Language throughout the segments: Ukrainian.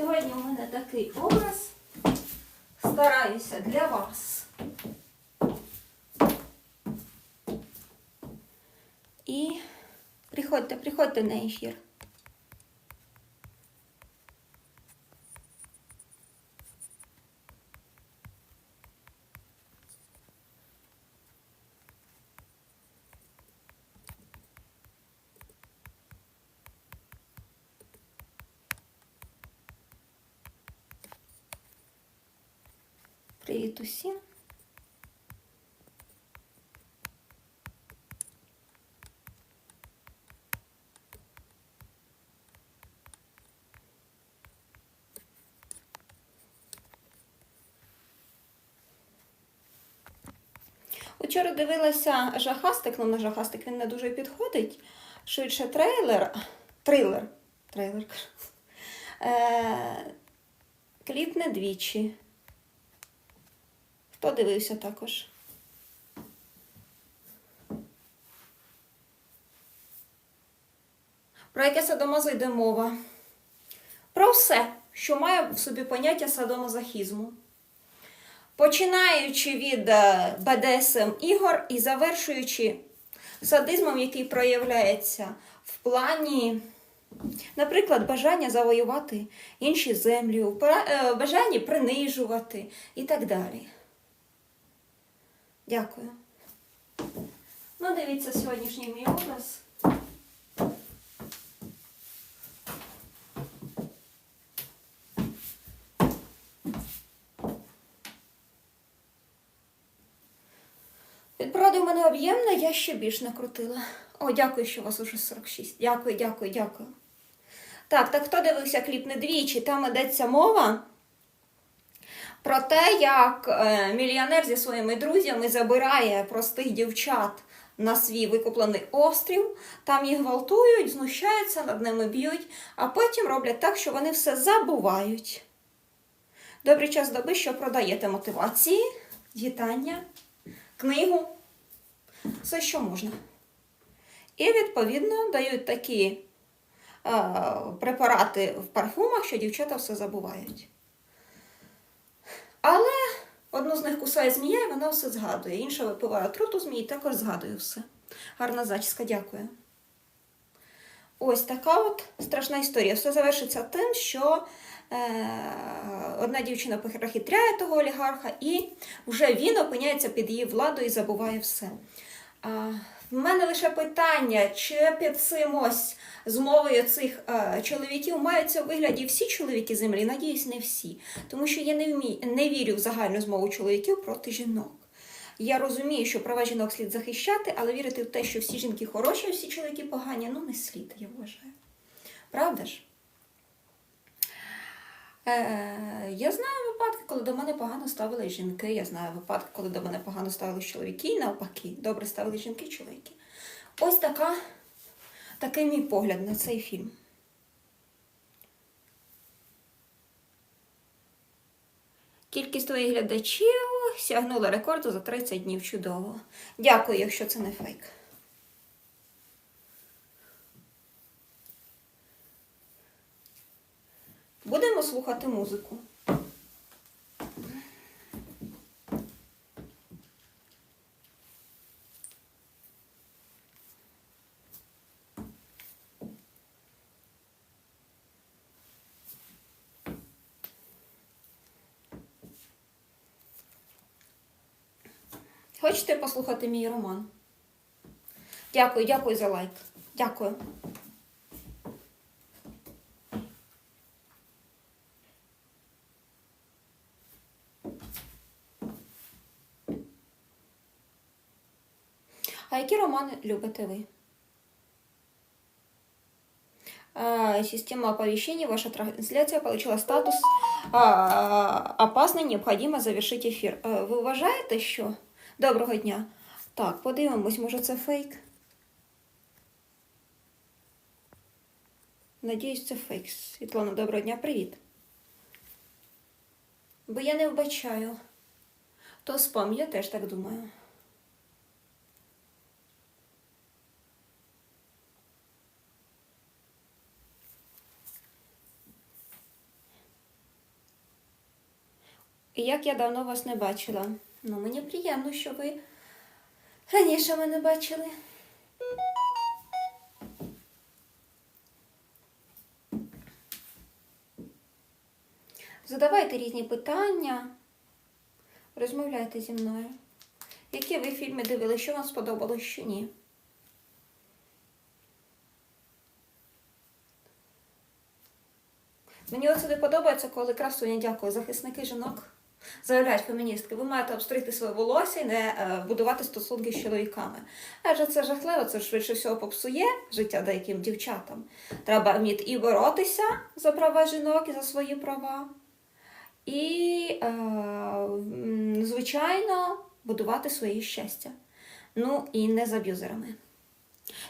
Сьогодні у мене такий образ. Стараюся для вас. І приходьте, приходьте на ефір. Привіт усім. Учора дивилася жахастик, ну на жахастик він не дуже підходить. Швидше трейлер. Трилер. Трейлер. Е, кліп не двічі. Хто дивився також? Про яке садомазо йде мова? Про все, що має в собі поняття садомазохізму. Починаючи від е, БДСМ ігор і завершуючи садизмом, який проявляється в плані, наприклад, бажання завоювати інші землі, е, бажанні принижувати і так далі. Дякую. Ну, дивіться сьогоднішній мій образ. Відправда у мене об'ємна, я ще більш накрутила. О, дякую, що у вас уже 46. Дякую, дякую, дякую. Так, так хто дивився кліп не двічі? Там йдеться мова про те, як е, мільйонер зі своїми друзями забирає простих дівчат на свій викуплений острів, там їх гвалтують, знущаються, над ними б'ють, а потім роблять так, що вони все забувають. Добрий час доби, що продаєте мотивації, вітання, книгу, все, що можна. І, відповідно, дають такі е, препарати в парфумах, що дівчата все забувають. Але одну з них кусає змія, і вона все згадує. Інша випиває отруту змії, і також згадує все. Гарна зачіска, дякую. Ось така от страшна історія. Все завершиться тим, що е, одна дівчина перехитряє того олігарха, і вже він опиняється під її владою і забуває все. А, в мене лише питання, чи під цим змовою цих е, чоловіків маються у вигляді всі чоловіки землі? Надіюсь, не всі. Тому що я не, вмі... не вірю в загальну змову чоловіків проти жінок. Я розумію, що права жінок слід захищати, але вірити в те, що всі жінки хороші, а всі чоловіки погані, ну не слід, я вважаю. Правда ж? Е, я знаю випадки, коли до мене погано ставили жінки. Я знаю випадки, коли до мене погано ставили чоловіки, і навпаки, добре ставили жінки і чоловіки. Ось така, такий мій погляд на цей фільм. Кількість твоїх глядачів сягнула рекорду за 30 днів. Чудово. Дякую, якщо це не фейк. Слухати музику. Хочете послухати мій роман? Дякую, дякую за лайк. Дякую. А які романи любите ви? Система оповещений, ваша трансляция получила статус а, опасний, необхідно завершити ефір. Ви вважаєте, що? Доброго дня. Так, подивимось, може це фейк? Надіюсь, це фейк. Світлана, доброго дня, привіт. Бо я не вбачаю. То спам, я теж так думаю. І як я давно вас не бачила. Ну, мені приємно, що ви раніше мене бачили. Задавайте різні питання, розмовляйте зі мною. Які ви фільми дивилися, що вам сподобалось, що ні? Мені оце не подобається, коли красуня дякую, захисники жінок заявляють феміністки, ви маєте обстрити своє волосся і не е, будувати стосунки з чоловіками. Адже це жахливо, це швидше всього попсує життя деяким дівчатам. Треба вміти і боротися за права жінок і за свої права. І, е, звичайно, будувати своє щастя. Ну і не з аб'юзерами.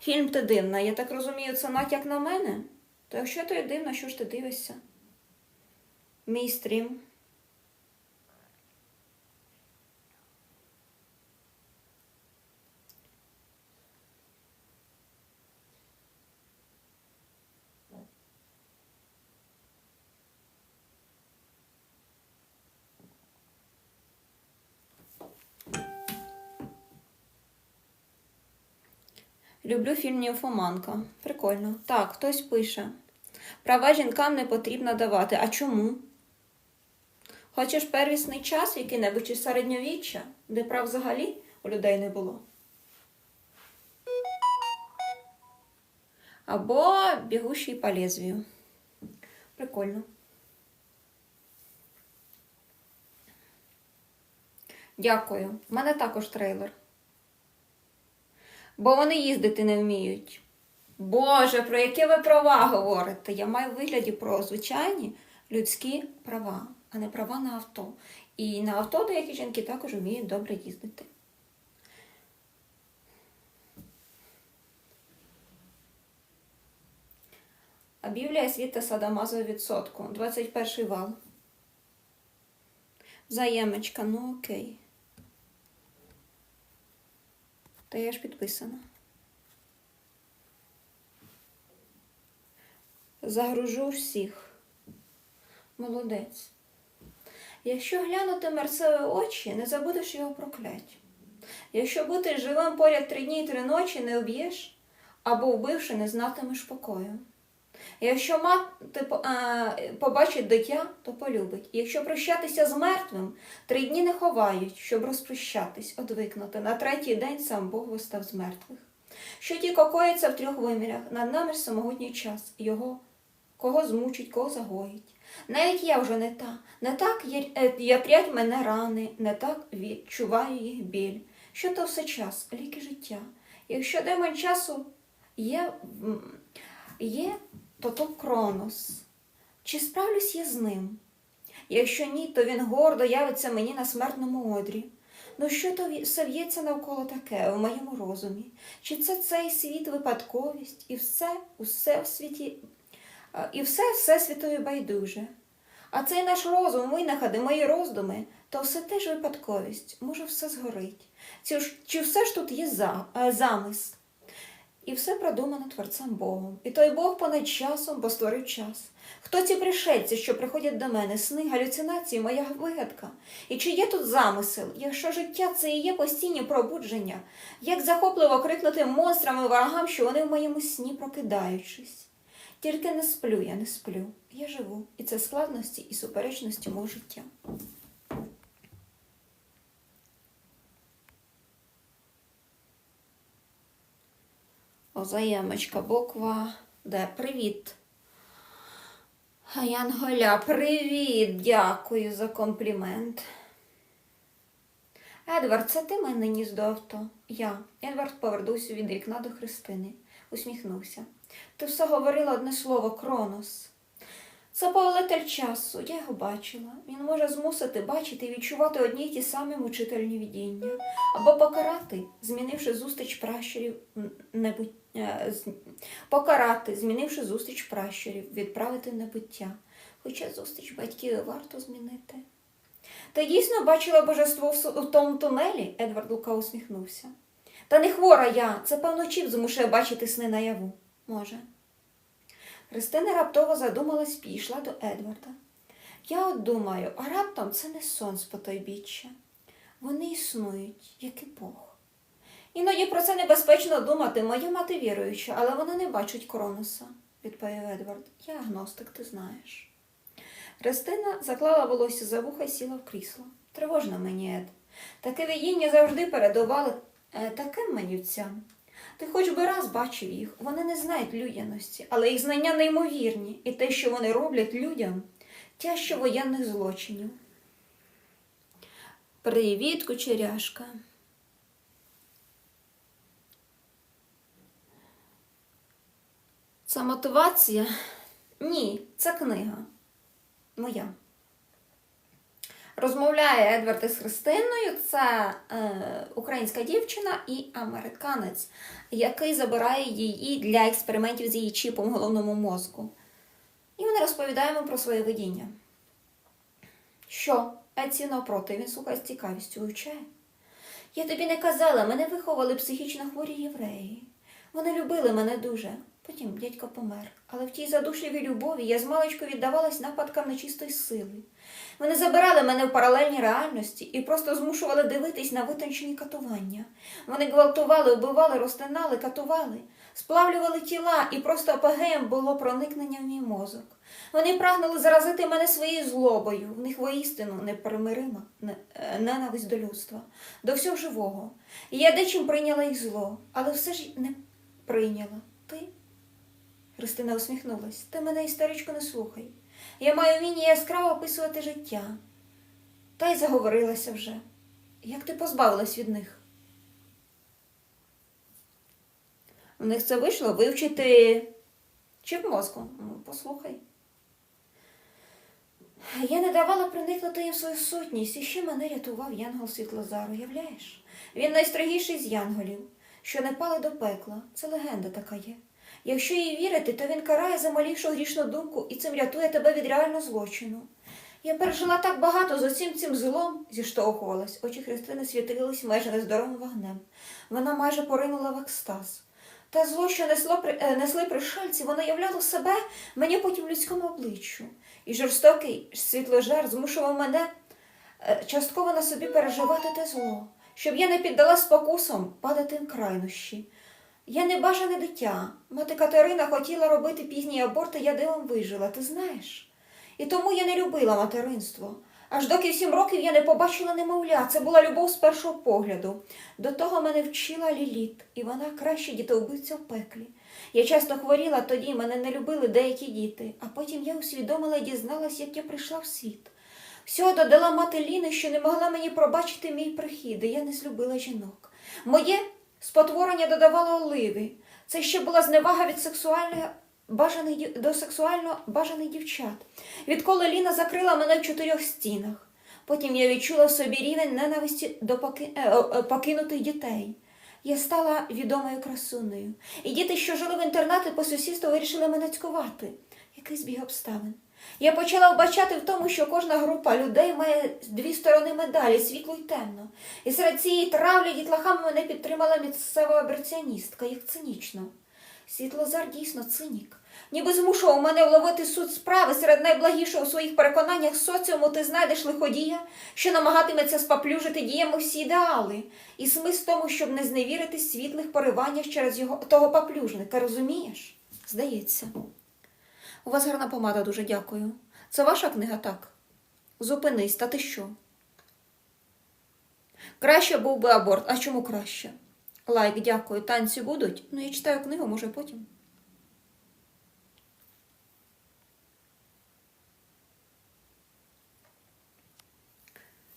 Фільм ти дивна, я так розумію, це натяк на мене. То якщо ти дивна, що ж ти дивишся? Мій стрім. Люблю фільм Німфоманка. Прикольно. Так, хтось пише. Права жінкам не потрібно давати. А чому? Хочеш первісний час, який-небудь із середньовіччя, де прав взагалі у людей не було. Або бігущий по лезвію. Прикольно. Дякую. У мене також трейлер. Бо вони їздити не вміють. Боже, про які ви права говорите? Я маю в вигляді про звичайні людські права, а не права на авто. І на авто деякі жінки також вміють добре їздити. А Біблія світа Садамазову відсотку. 21 вал. Взаємочка, ну окей. Та я ж підписана. Загружу всіх. Молодець. Якщо глянути мерцеві очі, не забудеш його проклять. Якщо бути живим поряд три дні і три ночі, не об'єш, або вбивши, не знатимеш покою. Якщо мати е, побачить дитя, то полюбить. Якщо прощатися з мертвим, три дні не ховають, щоб розпрощатись, одвикнути. На третій день сам Бог вистав з мертвих. Що ті кокоїться в трьох вимірях, над нами ж самогутній час, його кого змучить, кого загоїть. Навіть я вже не та, не так я- е, мене рани, не так відчуваю їх біль. Що то все час, ліки життя. Якщо демон часу є, є то то Кронос. Чи справлюсь я з ним? Якщо ні, то він гордо явиться мені на смертному одрі. Ну що то все в'ється навколо таке в моєму розумі? Чи це цей світ випадковість, і все, усе в світі, і все всесвітові байдуже? А цей наш розум, винаходи, мої роздуми, то все теж випадковість, може, все згорить. Чи, чи все ж тут є за, е, замис? І все продумано Творцем Богом. І той Бог понад часом бо створив час. Хто ці пришельці, що приходять до мене, сни, галюцинації, моя вигадка? І чи є тут замисел, якщо життя це і є постійні пробудження, як захопливо крикнути монстрам і ворогам, що вони в моєму сні прокидаючись? Тільки не сплю, я не сплю. Я живу, і це складності і суперечності мого життя. Озаємочка, буква Д. Привіт. Янголя, привіт! Дякую за комплімент. Едвард, це ти мене ніс до авто? Я. Едвард повернувся від вікна до Христини. Усміхнувся. Ти все говорила одне слово Кронос. Це повелитель часу, я його бачила. Він може змусити бачити і відчувати одні й ті самі мучительні видіння, або покарати, змінивши зустріч пращурів м, небут... з- покарати, змінивши зустріч пращурів, відправити в небуття. Хоча зустріч батьків варто змінити. Ти дійсно бачила божество в тому тунелі? Едвард Лука усміхнувся. Та не хвора я, це певно чіп змушує бачити сни наяву. Може. Христина раптово задумалась, підійшла до Едварда. Я от думаю, а раптом це не сон з потойбіччя. Вони існують, як і Бог. Іноді про це небезпечно думати, моя мати віруюча, але вона не бачить Кроноса, відповів Едвард. Я агностик, ти знаєш. Христина заклала волосся за вуха і сіла в крісло. Тривожно мені, Ед. Таке видіння завжди передавали е, таким манівцям. Ти хоч би раз бачив їх, вони не знають людяності, але їх знання неймовірні, і те, що вони роблять людям, тяжче воєнних злочинів. Привіт, кучеряшка. Це мотивація? Ні, це книга. Моя. Розмовляє Едвард із Христиною. Це е, українська дівчина і американець, який забирає її для експериментів з її чіпом головному мозку. І вони розповідаємо про своє видіння. Що? Еці навпроти, він слухає з цікавістю вивчає. Я тобі не казала, мене виховали психічно хворі євреї. Вони любили мене дуже. Потім дядько помер. Але в тій задушливій любові я з маличку віддавалась нападкам нечистої сили. Вони забирали мене в паралельній реальності і просто змушували дивитись на витончені катування. Вони гвалтували, убивали, розтинали, катували, сплавлювали тіла, і просто апогеєм було проникнення в мій мозок. Вони прагнули заразити мене своєю злобою, в них воістину непримирима не- е, ненависть до людства, до всього живого. І я дечим прийняла їх зло, але все ж не прийняла. Ти? Христина усміхнулась. Ти мене, істеричко, не слухай. Я маю вміння яскраво описувати життя. Та й заговорилася вже. Як ти позбавилась від них? В них це вийшло вивчити чи в мозку? Ну, послухай. Я не давала проникнути їм свою сутність, і ще мене рятував Янгол Світлозар, уявляєш? Він найстрогіший з янголів, що не пали до пекла. Це легенда така є. Якщо їй вірити, то він карає за малішу грішну думку і цим рятує тебе від реального злочину. Я пережила так багато з усім цим злом, зіштовхувалась. Очі Христини світились майже нездоровим вогнем. Вона майже поринула в екстаз. Та зло, що несло, е, несли пришельці, воно являло себе мені потім людському обличчю. І жорстокий світложар змушував мене е, частково на собі переживати те зло, щоб я не піддала спокусам падати в крайнощі. Я не бажане дитя. Мати Катерина хотіла робити пізні аборти, я дивом вижила, ти знаєш. І тому я не любила материнство. Аж доки сім років я не побачила немовля. Це була любов з першого погляду. До того мене вчила Ліліт, і вона краще дітовбивця в пеклі. Я часто хворіла тоді, мене не любили деякі діти, а потім я усвідомила і дізналась, як я прийшла в світ. Всього додала мати Ліни, що не могла мені пробачити мій прихід, і я не злюбила жінок. Моє спотворення додавало оливи. Це ще була зневага від сексуальної бажаних до сексуально бажаних дівчат. Відколи Ліна закрила мене в чотирьох стінах. Потім я відчула в собі рівень ненависті до поки... е, е, покинутих дітей. Я стала відомою красунею. І діти, що жили в інтернаті по сусідству, вирішили мене цькувати. Який збіг обставин. Я почала вбачати в тому, що кожна група людей має дві сторони медалі, світло й темно. І серед цієї травлі дітлахами мене підтримала місцева аберціоністка, як цинічно. Світлозар дійсно цинік. Ніби змушував мене вловити суть справи серед найблагішого у своїх переконаннях соціуму ти знайдеш лиходія, що намагатиметься спаплюжити діями всі ідеали, і смисл в тому, щоб не зневірити світлих пориваннях через його того паплюжника, розумієш? Здається. У вас гарна помада, дуже дякую. Це ваша книга, так? Зупинись, та ти що? Краще був би аборт. А чому краще? Лайк, дякую. Танці будуть? Ну, я читаю книгу, може потім.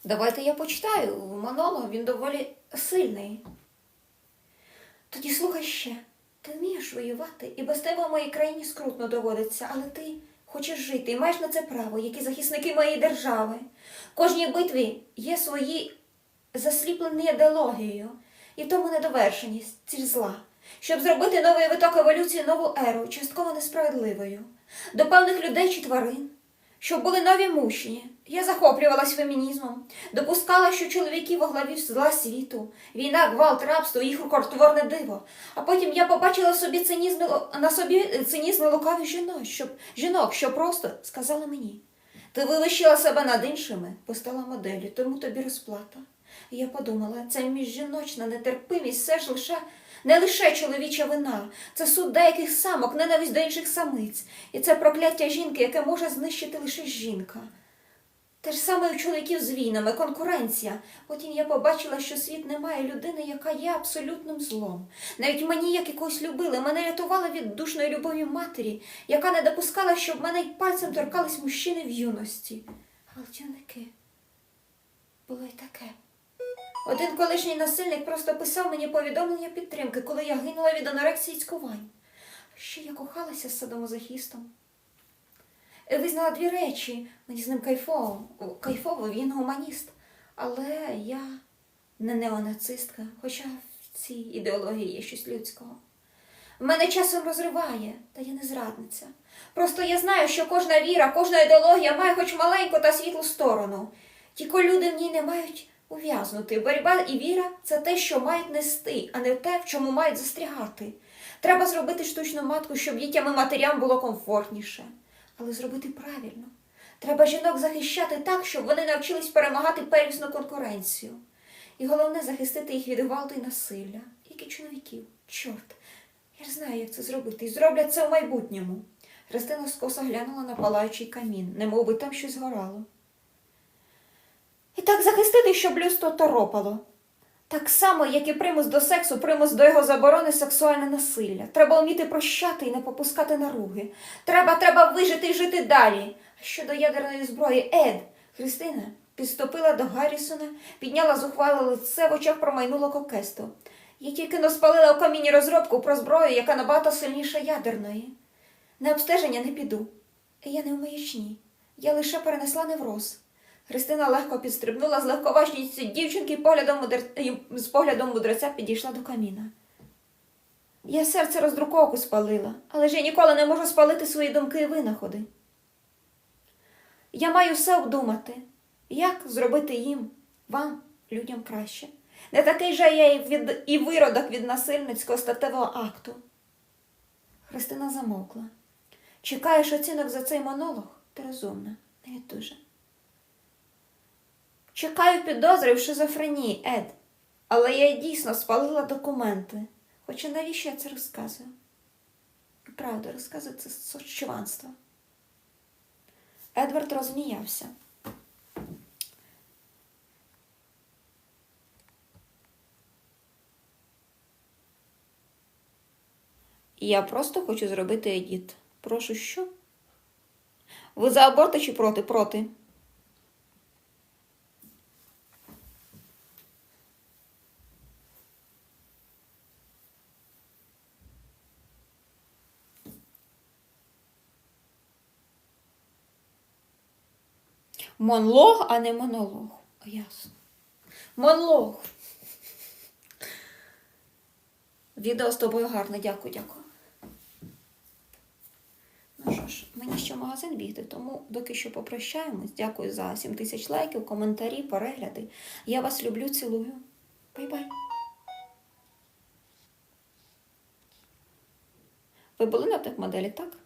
Давайте я почитаю. Монолог він доволі сильний. Тоді слухай ще. Ти вмієш воювати, і без тебе в моїй країні скрутно доводиться, але ти хочеш жити і маєш на це право, як і захисники моєї держави. Кожній битві є свої засліплені ідеологією, і в тому недовершеність, ціль зла, щоб зробити новий виток еволюції, нову еру, частково несправедливою, до певних людей чи тварин, щоб були нові мучені. Я захоплювалась фемінізмом, допускала, що чоловіки во главі зла світу, війна, гвалт, рабство, їх рукотворне диво. А потім я побачила собі цинізм, на собі цинізм лукаві жінок, щоб, жінок, що просто сказали мені. Ти Ти вивищила себе над іншими, постала моделлю, тому тобі розплата. І я подумала, ця міжжіночна нетерпимість все ж лише не лише чоловіча вина, це суд деяких самок, ненависть до інших самиць. І це прокляття жінки, яке може знищити лише жінка. Те ж саме у чоловіків з війнами, конкуренція. Потім я побачила, що світ не має людини, яка є абсолютним злом. Навіть мені, як якось любили, мене рятувала від душної любові матері, яка не допускала, щоб мене й пальцем торкались мужчини в юності. Але тюники було й таке. Один колишній насильник просто писав мені повідомлення підтримки, коли я гинула від анорексії цькувань. Ще я кохалася з садомазохістом. Е, Визнала дві речі. Мені з ним кайфово, кайфово, він гуманіст. Але я не неонацистка, хоча в цій ідеології є щось людського. Мене часом розриває, та я не зрадниця. Просто я знаю, що кожна віра, кожна ідеологія має хоч маленьку та світлу сторону. Тільки люди в ній не мають ув'язнути. Боротьба і віра це те, що мають нести, а не те, в чому мають застрягати. Треба зробити штучну матку, щоб дітям і матерям було комфортніше. Але зробити правильно. Треба жінок захищати так, щоб вони навчились перемагати первісну конкуренцію. І головне захистити їх від гвалту і насилля, як і чоловіків. Чорт, я ж знаю, як це зробити, і зроблять це в майбутньому. Христина скоса глянула на палаючий камін, немов би там щось горало. І так захистити, щоб люсто торопало. Так само, як і примус до сексу, примус до його заборони сексуальне насилля. Треба вміти прощати і не попускати наруги. Треба, треба вижити і жити далі. А щодо ядерної зброї, Ед, Христина підступила до Гаррісона, підняла зухвале лице, в очах промайнуло кокесто. Я тільки но спалила у каміні розробку про зброю, яка набагато сильніша ядерної. На обстеження не піду. Я не в маячні. Я лише перенесла невроз. Христина легко підстрибнула з легковажністю дівчинки поглядом мудр... з поглядом мудреця підійшла до каміна. Я серце роздруковку спалила, але ж я ніколи не можу спалити свої думки і винаходи. Я маю все обдумати, як зробити їм, вам, людям краще. Не такий же я і, від... і виродок від насильницького статевого акту. Христина замовкла. Чекаєш оцінок за цей монолог? Ти розумна, навіть дуже. Чекаю підозри в шизофренії, Ед. Але я дійсно спалила документи. Хоча навіщо я це розказую? Правда, розказую це сочуванство. Едвард розміявся. Я просто хочу зробити едіт. Прошу, що? Ви за аборти чи проти? Проти. Монлог, а не монолог. Ясно. Монлог. Відео з тобою гарне, дякую, дякую. Ну що ж, мені ще магазин бігти, тому доки що попрощаємось. Дякую за 7 тисяч лайків, коментарі, перегляди. Я вас люблю, цілую. Бай-бай. Ви були на техмоделі, так?